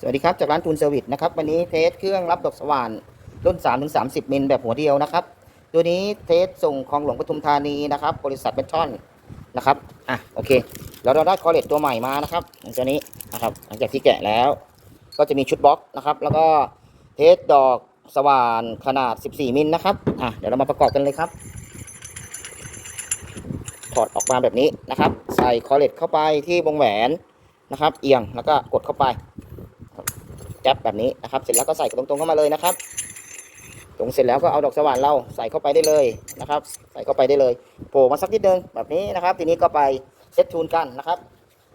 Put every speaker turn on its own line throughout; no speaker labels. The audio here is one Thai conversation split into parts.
สวัสดีครับ จากร้านทูนเซอร์วิสนะครับ วันนี้เทสเครื่องรับดอกสว่านรุ่น 3-30 มิลแบบหัวเดียวนะครับ ตัวนี้เทสส่งคลองหลวงปทุมธานีนะครับ บริษัทเบทอนนะครับ อะ โอเค แล้วเราได้คอเลตตัวใหม่มานะครับตัวนี้นะครับ หลังจากที่แกะแล้ว ก็จะมีชุดบล็อกนะครับ แล้วก็เทสดอกสว่านขนาด 14 มิลนะครับ อะ เดี๋ยวเรามาประกอบกันเลยครับถอดออกมาแบบนี้นะครับ ใส่คอเลตเข้าไปที่วงแหวนนะครับ เอียงแล้วก็กดเข้าไป แก๊ปแบบนี้นะครับ เสร็จแล้วก็ใส่ตรงๆเข้ามาเลยนะครับตรงเสร็จแล้วก็เอาดอกสว่านเราใส่เข้าไปได้เลยนะครับ ใส่เข้าไปได้เลยโผล่มาสักนิดนึงแบบนี้นะครับ ทีนี้ก็ไปเซตทูนกันนะครับ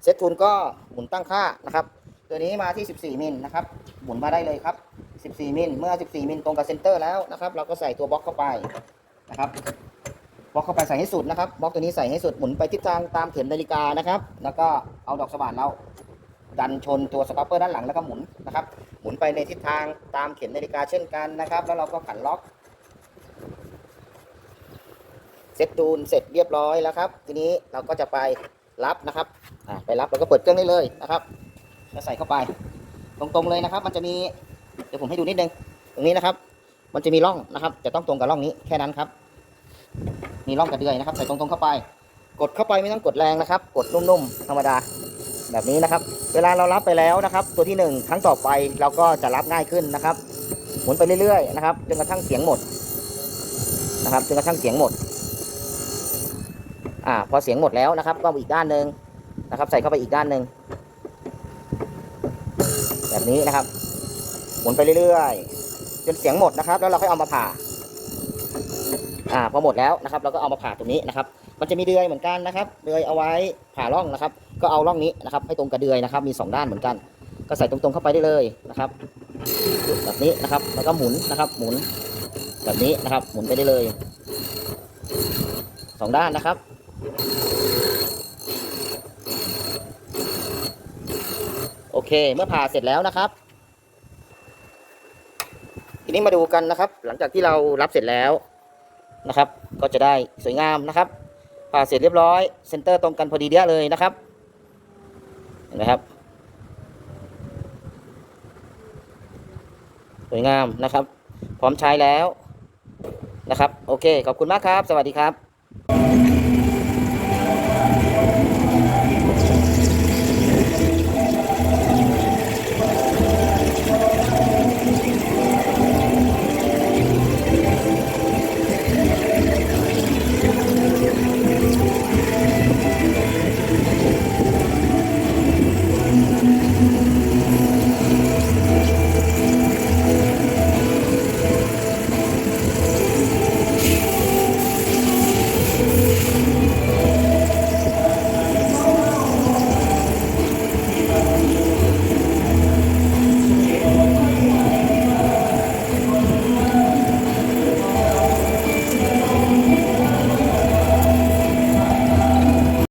เซตทูนก็หมุนตั้งค่านะครับ ตัวนี้มาที่ 14 มิลนะครับหมุนมาได้เลยครับ 14 มิลเมื่อ 14 มิลตรงกับเซนเตอร์แล้วนะครับ เราก็ใส่ตัวบล็อกเข้าไปนะครับบล็อกเข้าไปใส่ให้สุดนะครับบล็อกตัวนี้ใส่ให้สุดหมุนไปทิศทางตามเข็มนาฬิกานะครับ แล้วก็เอาดอกสว่านเรา ดันชนตัวสต็อปเปอร์ด้านหลังแล้วก็หมุนนะครับหมุนไปในทิศทางตามเข็มนาฬิกาเช่นกันนะครับ แล้วเราก็ขันล็อกเซตตูนเสร็จเรียบร้อยแล้วครับ ทีนี้เราก็จะไปรับนะครับไปรับเราก็เปิดเครื่องได้เลยนะครับแล้วใส่เข้าไป ตรงๆเลยนะครับ มันจะมีเดี๋ยวผมให้ดูนิดนึงตรงนี้นะครับ มันจะมีร่องนะครับจะต้องตรงกับร่องนี้แค่นั้นครับ มีร่องกระเดือยนะครับ ใส่ตรงๆเข้าไป กดเข้าไปไม่ต้องกดแรงนะครับ กดนุ่มๆธรรมดา แบบนี้นะครับ เวลาเรารับไปแล้วนะครับ ตัวที่หนึ่งครั้งต่อไปเราก็จะรับง่ายขึ้นนะครับหมุนไปเรื่อยๆนะครับจนกระทั่งเสียงหมดนะครับจนกระทั่งเสียงหมดอ่าพอเสียงหมดแล้วนะครับ ก็อีกด้านหนึ่งนะครับ ใส่เข้าไปอีกด้านหนึ่งแบบนี้นะครับหมุนไปเรื่อยๆจนเสียงหมดนะครับ แล้วเราค่อยเอามาผ่าอ่าพอหมดแล้วนะครับ เราก็เอามาผ่าตรงนี้นะครับ มันจะมีเดือยเหมือนกันนะครับ เดือยเอาไว้ผ่าร่องนะครับ ก็เอาร่องนี้นะครับให้ตรงกับเดือยนะครับ มีสองด้านเหมือนกัน ก็ใส่ตรงๆเข้าไปได้เลยนะครับ แบบนี้นะครับ แล้วก็หมุนนะครับ หมุนแบบนี้นะครับ หมุนไปได้เลยสองด้านนะครับโอเค เมื่อผ่าเสร็จแล้วนะครับ ทีนี้มาดูกันนะครับ หลังจากที่เรารับเสร็จแล้วนะครับ ก็จะได้สวยงามนะครับ ผ่าเสร็จเรียบร้อย เซนเตอร์ตรงกันพอดีเดียเลยนะครับ เห็นไหมครับ สวยงามนะครับ พร้อมใช้แล้วนะครับ โอเค ขอบคุณมากครับ สวัสดีครับ